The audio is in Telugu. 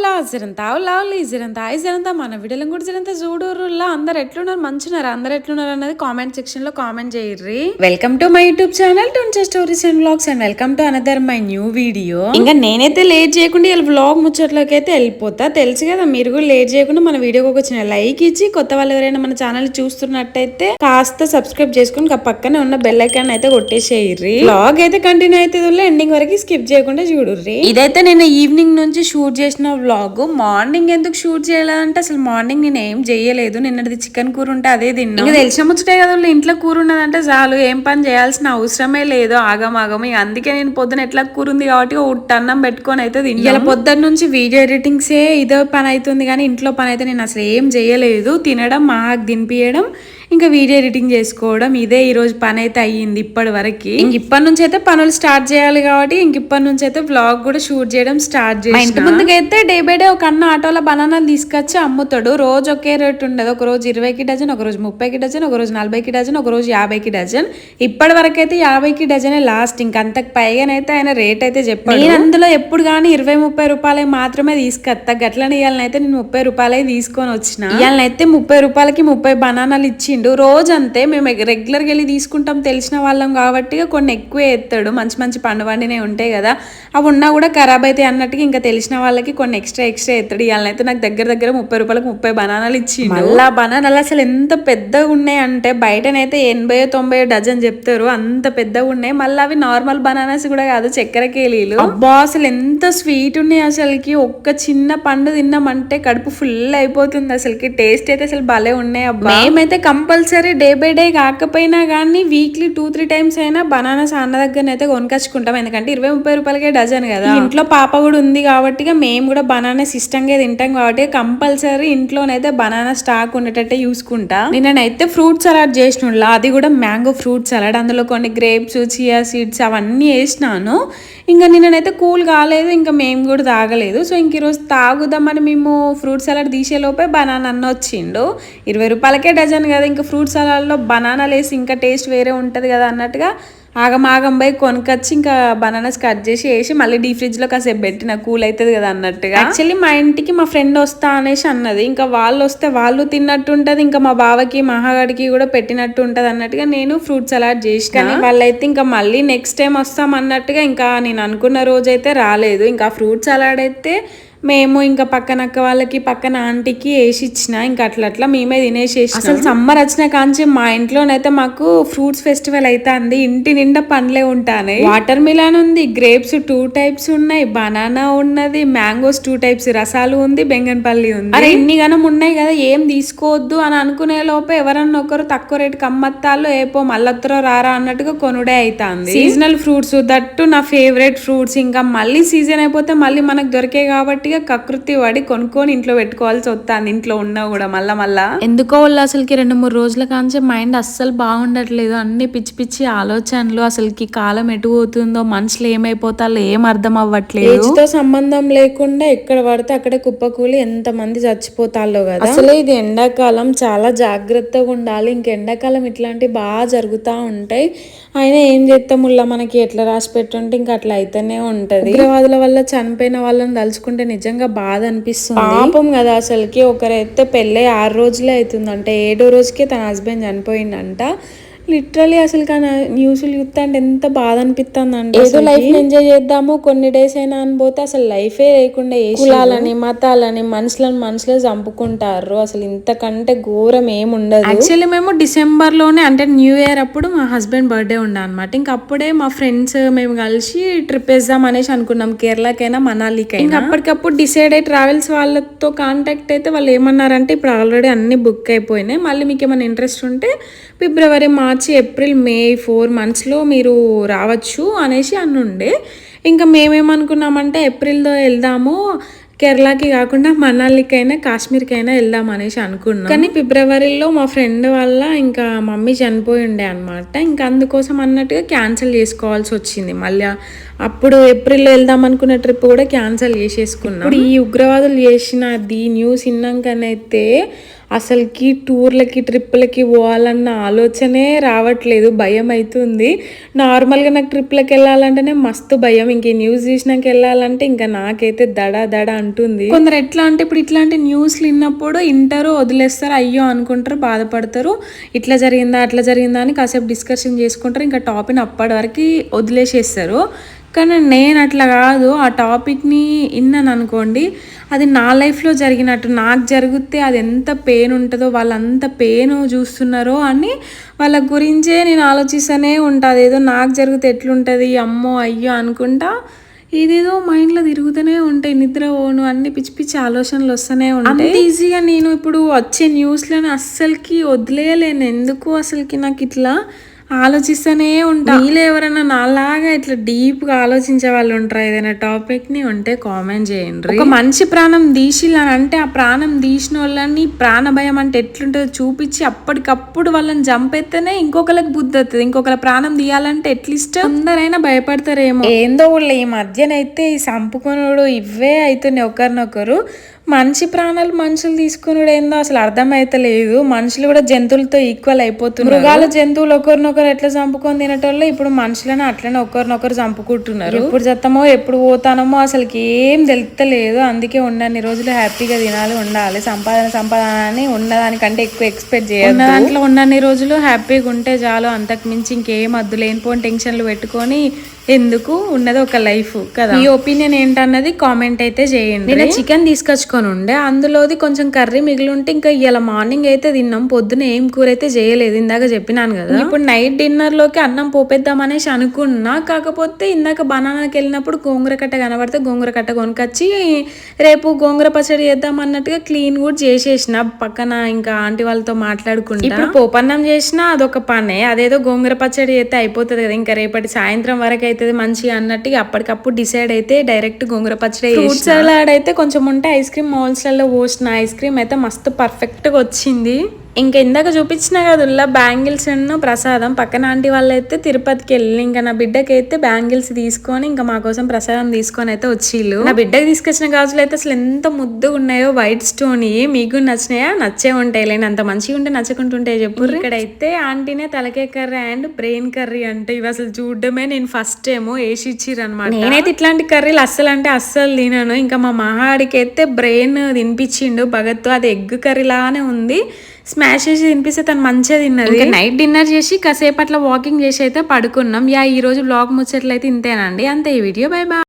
ఉల్లా జరంతా ఉల్లా ఉల్లి జరంతా ఐ జరంతా మన వీడియోలను కూడా జరంతా చూడురుల్లా అందరు ఎట్లున్నారు? మంచున్నారు అందరు ఎట్లున్నారు అన్నది కామెంట్ సెక్షన్లో comment చేయర్రి. Welcome to my YouTube channel టుంచే stories and vlogs and welcome to another my new video. ఇంకా నేనైతే లేట్ చేయకుండా ఇలా వ్లాగ్ ముచ్చట్లోకి అయితే వెళ్ళిపోతా. తెలుసు కదా మీరు కూడా లేట్ చేయకుండా మన వీడియోకి ఒక చిన్న లైక్ ఇచ్చి కొత్త వాళ్ళు ఎవరైనా మన ఛానల్ చూస్తున్నట్టయితే కాస్త సబ్స్క్రైబ్ చేసుకుని పక్కనే ఉన్న బెల్ ఐకాన్ అయితే కొట్టేసేయర్రి. వ్లాగ్ అయితే కంటిన్యూ అయితే ఎండింగ్ వరకు స్కిప్ చేయకుండా చూడుర్రి. ఇదైతే నేను ఈవినింగ్ నుంచి షూట్ చేసిన వ్లాగ్ మార్నింగ్ ఎందుకు షూట్ చేయలేదంటే అసలు మార్నింగ్ నేను ఏం చేయలేదు. నిన్నటిది చికెన్ కూర ఉంటే అదే తిన్నా. ఇంకా తెలిసిన ముచ్చటే కదా ఇంట్లో కూర ఉన్నదంటే చాలు ఏం పని చేయాల్సిన అవసరమే లేదు ఆగం ఆగం. ఇక అందుకే నేను పొద్దున ఎట్లా కూర ఉంది కాబట్టి ఒక ఉట్ట అన్నం పెట్టుకొని అయితే తిన్నా. ఇలా పొద్దున్న నుంచి వీడియో ఎడిటింగ్సే ఇదో పని అవుతుంది కానీ ఇంట్లో పని అయితే నేను అసలు ఏం చేయలేదు. తినడం మాకు తినిపించడం ఇంకా వీడియో ఎడిటింగ్ చేసుకోవడం ఇదే ఈ రోజు పని అయితే అయ్యింది ఇప్పటి వరకు. ఇంక ఇప్పటి నుంచి అయితే పనులు స్టార్ట్ చేయాలి కాబట్టి ఇంక ఇప్పటి నుంచి అయితే బ్లాగ్ కూడా షూట్ చేయడం స్టార్ట్ చేసి ఇంటి ముందుకైతే డే బై డే ఒక అన్న ఆటోలో బనానాలు తీసుకొచ్చి అమ్ముతాడు. రోజు ఒకే రేట్ ఉండదు. ఒక రోజు ఇరవైకి డజన్ ఒక రోజు ముప్పైకి డజన్ ఒక రోజు నలభైకి డజన్ ఒక రోజు యాభైకి డజన్. ఇప్పటి వరకు అయితే యాభైకి డజనే లాస్ట్ ఇంక అంతకు పైగానైతే ఆయన రేట్ అయితే చెప్పాడు. నేను అందులో ఎప్పుడు కానీ ఇరవై ముప్పై రూపాయలే మాత్రమే తీసుకొస్తా గట్లని ఇవాళనైతే నేను ముప్పై రూపాయలే తీసుకొని వచ్చిన. ఇవాళనైతే ముప్పై రూపాయలకి ముప్పై బనానాలు ఇచ్చిండు రోజంతే మేము రెగ్యులర్గా వెళ్ళి తీసుకుంటాం తెలిసిన వాళ్ళం కాబట్టి కొన్ని ఎక్కువ ఎత్తాడు. మంచి మంచి పండు వండినే ఉంటాయి కదా. అవి ఉన్నా కూడా ఖరాబ్ అయితే అన్నట్టుగా ఇంకా తెలిసిన వాళ్ళకి కొన్ని ఎక్స్ట్రా ఎక్స్ట్రా ఎత్తాడు. ఇవాళనైతే నాకు దగ్గర దగ్గర ముప్పై రూపాయలకు ముప్పై బనానాలు ఇచ్చిండు. మళ్ళా బనానాలు అసలు ఎంత పెద్దగా ఉన్నాయి అంటే బయటనైతే ఎనభై తొంభై డజన్ చెప్తారు. అంత పెద్దగా ఉన్నాయి. మళ్ళీ అవి నార్మల్ బనానాస్ కూడా కాదు చక్కెర కేలీలు. అబ్బా! అసలు ఎంత స్వీట్ ఉన్నాయి అసలుకి. ఒక్క చిన్న పండు తిన్నామంటే కడుపు ఫుల్ అయిపోతుంది అసలుకి. టేస్ట్ అయితే అసలు భలే ఉన్నాయి అబ్బా. మేమైతే compulsory compulsory day by day కాకపోయినా కానీ వీక్లీ టూ త్రీ టైమ్స్ అయినా బనానాస్ అన్న దగ్గర అయితే కొనుకొచ్చుకుంటాం. ఎందుకంటే ఇరవై ముప్పై రూపాయలకే డజన్ కదా. ఇంట్లో పాప కూడా ఉంది కాబట్టి మేము కూడా బనానాస్ ఇష్టంగా తింటాం కాబట్టి కంపల్సరీ ఇంట్లోనైతే బనానా స్టాక్ ఉండేటట్టే చూసుకుంటా. నేనైతే ఫ్రూట్ సలాడ్ చేసిన అది కూడా మ్యాంగో ఫ్రూట్ సలాడ్. అందులో కొన్ని గ్రేప్స్ చియా సీడ్స్ అవన్నీ వేసినాను. ఇంకా నిన్ననైతే కూల్ కాలేదు ఇంకా మేము కూడా తాగలేదు. సో ఇంక ఈరోజు తాగుదామని మేము ఫ్రూట్ సలాడ్ తీసేలోపే బనానా అన్న వచ్చిండు. ఇరవై రూపాయలకే డజన్ కదా ఇంకా ఫ్రూట్ సలాడ్లో బనానాలు వేసి ఇంకా టేస్ట్ వేరే ఉంటుంది కదా అన్నట్టుగా ఆగం ఆగం పోయి కొనుకొచ్చి ఇంకా బనానాస్ కట్ చేసి వేసి మళ్ళీ డీ ఫ్రిడ్జ్లో కాసేపు పెట్టిన కూల్ అవుతుంది కదా అన్నట్టుగా. యాక్చువల్లీ మా ఇంటికి మా ఫ్రెండ్ వస్తా అనేసి అన్నది. ఇంకా వాళ్ళు వస్తే వాళ్ళు తిన్నట్టు ఉంటది ఇంకా మా బావకి మహాగడికి కూడా పెట్టినట్టు ఉంటది అన్నట్టుగా నేను ఫ్రూట్ సలాడ్ చేసి కానీ వాళ్ళైతే ఇంకా మళ్ళీ నెక్స్ట్ టైం వస్తాం అన్నట్టుగా ఇంకా నేను అనుకున్న రోజు అయితే రాలేదు. ఇంకా ఫ్రూట్ సలాడ్ అయితే మేము ఇంకా పక్కన అక్క వాళ్ళకి పక్కన ఆంటీకి వేసి ఇచ్చిన ఇంకా అట్లా అట్లా మేమే తినేసేసి అసలు సమ్మర్ వచ్చిన కాంచి మా ఇంట్లోనైతే మాకు ఫ్రూట్స్ ఫెస్టివల్ అవుతుంది ఇంటి నిండా పండ్లే ఉంటాయి వాటర్ మిలాన్ ఉంది గ్రేప్స్ టూ టైప్స్ ఉన్నాయి బనానా ఉన్నది మ్యాంగోస్ టూ టైప్స్ రసాలు ఉంది బెంగన్పల్లి ఉంది. అరే ఇన్ని గనం ఉన్నాయి కదా ఏం తీసుకోవద్దు అని అనుకునే లోపే ఎవరన్నా ఒకరు తక్కువ రేటు కమ్మత్తాల్లో ఏపో మళ్ళొత్తరో రారా అన్నట్టుగా కొనుడే అవుతుంది సీజనల్ ఫ్రూట్స్ దట్టు నా ఫేవరెట్ ఫ్రూట్స్ ఇంకా మళ్ళీ సీజన్ అయిపోతే మళ్ళీ మనకు దొరికే కాబట్టి గట్టిగా కకృతి పడి కొనుక్కొని ఇంట్లో పెట్టుకోవాల్సి వస్తుంది ఇంట్లో ఉన్నా కూడా మళ్ళా మళ్ళా. ఎందుకో వాళ్ళు అసలుకి రెండు మూడు రోజుల కాంచి మైండ్ అస్సలు బాగుండట్లేదు. అన్ని పిచ్చి పిచ్చి ఆలోచనలు అసలుకి కాలం ఎటు పోతుందో మనుషులు ఏమైపోతారో ఏం అర్థం అవ్వట్లేదు. తో సంబంధం లేకుండా ఎక్కడ పడితే అక్కడే కుప్పకూలి ఎంత మంది చచ్చిపోతాలో కదా. అసలు ఇది ఎండాకాలం చాలా జాగ్రత్తగా ఉండాలి. ఇంక ఎండాకాలం ఇట్లాంటివి బాగా జరుగుతూ ఉంటాయి. అయినా ఏం చేస్తాం? ఉల్లా మనకి ఎట్లా రాసి పెట్టుంటే ఇంకా అట్లా అయితేనే ఉంటది. ఉగ్రవాదుల వల్ల చనిపోయిన వాళ్ళని తలుచుకుంటే నిజంగా బాధ అనిపిస్తుంది. పాపం కదా అసలుకి. ఒకరైతే పెళ్ళై ఆరు రోజులే అవుతుంది అంటే ఏడో రోజుకే తన హస్బెండ్ చనిపోయిందంట. లిటరలీ అసలు కానీ న్యూస్లు చూస్తే అంటే ఎంత బాధ అనిపిస్తుంది అంటే ఏదో లైఫ్ ఎంజాయ్ చేద్దాము కొన్ని డేస్ అయినా అని పోతే అసలు లైఫే లేకుండా ఏ కులాలని మతాలని మనుషులను మనుషులే చంపుకుంటారు. అసలు ఇంతకంటే ఘోరం ఏముండదు. యాక్చువల్లీ మేము డిసెంబర్లోనే అంటే న్యూ ఇయర్ అప్పుడు మా హస్బెండ్ బర్త్డే ఉండే అనమాట ఇంకా అప్పుడే మా ఫ్రెండ్స్ మేము కలిసి ట్రిప్ వేద్దాం అనేసి అనుకున్నాం. కేరళకైనా మనాలికైనా. ఇంకా అప్పటికప్పుడు డిసైడ్ అయ్యి ట్రావెల్స్ వాళ్ళతో కాంటాక్ట్ అయితే వాళ్ళు ఏమన్నారంటే ఇప్పుడు ఆల్రెడీ అన్ని బుక్ అయిపోయినాయి. మళ్ళీ మీకు ఏమైనా ఇంట్రెస్ట్ ఉంటే ఫిబ్రవరి మార్చి మార్చి ఏప్రిల్ మే ఫోర్ మంత్స్లో మీరు రావచ్చు అనేసి అన్నుండే. ఇంకా మేమేమనుకున్నామంటే ఏప్రిల్లో వెళ్దాము కేరళకి కాకుండా మనాలికైనా కాశ్మీర్కైనా వెళ్దాం అనేసి అనుకున్నాం. కానీ ఫిబ్రవరిలో మా ఫ్రెండ్ వల్ల ఇంకా మమ్మీ చనిపోయి ఉండే అనమాట ఇంకా అందుకోసం అన్నట్టుగా క్యాన్సిల్ చేసుకోవాల్సి వచ్చింది. మళ్ళీ అప్పుడు ఏప్రిల్లో వెళ్దాం అనుకున్న ట్రిప్ కూడా క్యాన్సిల్ చేసేసుకున్నాం. ఇప్పుడు ఈ ఉగ్రవాదులు చేసిన ది న్యూస్ విన్నాకనైతే అసలుకి టూర్లకి ట్రిప్పులకి పోవాలన్న ఆలోచనే రావట్లేదు. భయం అవుతుంది నార్మల్గా నాకు ట్రిప్లకి వెళ్ళాలంటేనే మస్తు భయం. ఇంక న్యూస్ చూసినాక వెళ్ళాలంటే ఇంకా నాకైతే దడ దడ అంటుంది. కొందరు ఎట్లా అంటే ఇప్పుడు ఇట్లాంటి న్యూస్లు విన్నప్పుడు ఇంటారు వదిలేస్తారు. అయ్యో అనుకుంటారు బాధపడతారు. ఇట్లా జరిగిందా అట్లా జరిగిందా అని కాసేపు డిస్కషన్ చేసుకుంటారు. ఇంకా టాపిక్ అప్పటి వరకు వదిలేసేస్తారు. కానీ నేను అట్లా కాదు. ఆ టాపిక్ని విన్నాను అనుకోండి అది నా లైఫ్లో జరిగినట్టు నాకు జరిగితే అది ఎంత పెయిన్ ఉంటుందో వాళ్ళంత పెయిన్ చూస్తున్నారో అని వాళ్ళ గురించే నేను ఆలోచిస్తూనే ఉంటుంది ఏదో నాకు జరిగితే ఎట్లుంటుంది అమ్మో అయ్యో అనుకుంటా ఇదేదో మైండ్లో తిరుగుతూనే ఉంటాయి. నిద్ర ఓను అన్ని పిచ్చి పిచ్చి ఆలోచనలు వస్తూనే ఉంటాయి. ఈజీగా నేను ఇప్పుడు వచ్చే న్యూస్లను అస్సలకి వదిలేయలేను. ఎందుకు అసలుకి నాకు ఇట్లా ఆలోచిస్తూనే ఉంటా. మీలో ఎవరైనా నాలాగా ఇట్లా డీప్గా ఆలోచించే వాళ్ళు ఉంటారా? ఏదైనా టాపిక్ని ఉంటే కామెంట్ చేయండి. ఒక మనిషి ప్రాణం తీసిలని అంటే ఆ ప్రాణం తీసిన వాళ్ళని ప్రాణ భయం అంటే ఎట్లుంటుందో చూపించి అప్పటికప్పుడు వాళ్ళని చంపేస్తేనే ఇంకొకరికి బుద్ధి వస్తుంది ఇంకొకరి ప్రాణం తీయాలంటే ఎట్లీస్ట్ అందరైనా భయపడతారేమో. ఏందో వాళ్ళు ఈ మధ్యనైతే ఈ సంపుకునుడు ఇవే అవుతున్నాయి ఒకరినొకరు. మనిషి ప్రాణాలు మనుషులు తీసుకున్నాడు ఏందో అసలు అర్థమైతలేదు మనుషులు కూడా జంతువులతో ఈక్వల్ అయిపోతున్నారు. మృగాలు జంతువులు ఒకరినొకరు ఎట్లా చంపుకొని తినటోళ్ళు ఇప్పుడు మనుషులను అట్లనే ఒకరినొకరు చంపుకుంటున్నారు. ఎప్పుడు చేస్తామో ఎప్పుడు పోతానమో అసలుకి ఏం తెలుస్తలేదు అందుకే ఉన్నన్ని రోజులు హ్యాపీగా తినాలి ఉండాలి. సంపాదన సంపాదన అని ఉన్నదానికంటే ఎక్కువ ఎక్స్పెక్ట్ చేయాలి ఉన్న దాంట్లో ఉన్నన్ని రోజులు హ్యాపీగా ఉంటే చాలు. అంతకు మించి ఇంకేం అద్దు లేనిపోని టెన్షన్లు పెట్టుకొని ఎందుకు? ఉన్నది ఒక లైఫ్ కదా. ఈ ఒపీనియన్ ఏంటన్నది కామెంట్ అయితే చేయండి. నేను చికెన్ తీసుకొచ్చుకొని ఉండే. అందులోది కొంచెం కర్రీ మిగిలి ఉంటే ఇంకా ఇలా మార్నింగ్ అయితే తిన్నాం. పొద్దున ఏం కూర అయితే చేయలేదు. ఇందాక చెప్పినాను కదా. ఇప్పుడు నైట్ డిన్నర్లోకి అన్నం పోపేద్దాం అనేసి అనుకున్నా. కాకపోతే ఇందాక బనానాకి వెళ్ళినప్పుడు గోంగూర కట్ట కనబడితే గోంగూర కట్ట కొనుకొచ్చి రేపు గోంగూర పచ్చడి చేద్దాం అన్నట్టుగా క్లీన్ కూడా చేసేసిన. పక్కన ఇంకా ఆంటీ వాళ్ళతో మాట్లాడుకుంటా. ఇప్పుడు పోపన్నం చేసినా అదొక పనే. అదేదో గోంగూర పచ్చడి చేస్తే అయిపోతుంది కదా. ఇంకా రేపటి సాయంత్రం వరకు అవుతుంది మంచిగా అన్నట్టు అప్పటికప్పుడు డిసైడ్ అయితే డైరెక్ట్ గోంగూర పచ్చడి ఫ్రూట్ సలాడ్ అయితే కొంచెం ఉంటే ఐస్ క్రీమ్ మోల్స్లలో పోసిన ఐస్ క్రీమ్ అయితే మస్తు పర్ఫెక్ట్గా వచ్చింది. ఇంకా ఇందాక చూపించిన కదుల్లా బ్యాంగిల్స్ ఉన్న ప్రసాదం. పక్కన ఆంటీ వాళ్ళు అయితే తిరుపతికి వెళ్ళి ఇంకా నా బిడ్డకి అయితే బ్యాంగిల్స్ తీసుకొని ఇంకా మా కోసం ప్రసాదం తీసుకొని అయితే వచ్చిళ్ళు. నా బిడ్డకి తీసుకొచ్చిన గాజులు అయితే అసలు ఎంత ముద్దుగా ఉన్నాయో వైట్ స్టోన్ మీకు నచ్చినాయా? నచ్చే ఉంటాయి లేని అంత మంచిగా ఉంటే నచ్చకుంటుంటాయి చెప్పు. ఇక్కడైతే ఆంటీనే తలకే కర్రీ అండ్ బ్రెయిన్ కర్రీ అంటే ఇవి అసలు చూడడమే నేను ఫస్ట్ ఏమో వేసి ఇచ్చిర్రు అనమాట నేనైతే ఇట్లాంటి కర్రీలు అస్సలు అంటే అస్సలు తినను. ఇంకా మా మహాడికి అయితే బ్రెయిన్ తినిపించిండు. భగత్ అది ఎగ్ కర్రీ లానే ఉంది. స్మాష్ చేసి తినిపిస్తే తను మంచిగా తిన్నది. నైట్ డిన్నర్ చేసి కాసేపు అట్లా వాకింగ్ చేసి అయితే పడుకున్నాం. యా ఈ రోజు బ్లాగ్ ముచ్చట్లయితే ఇంతేనండి. అంతే ఈ వీడియో. Bye bye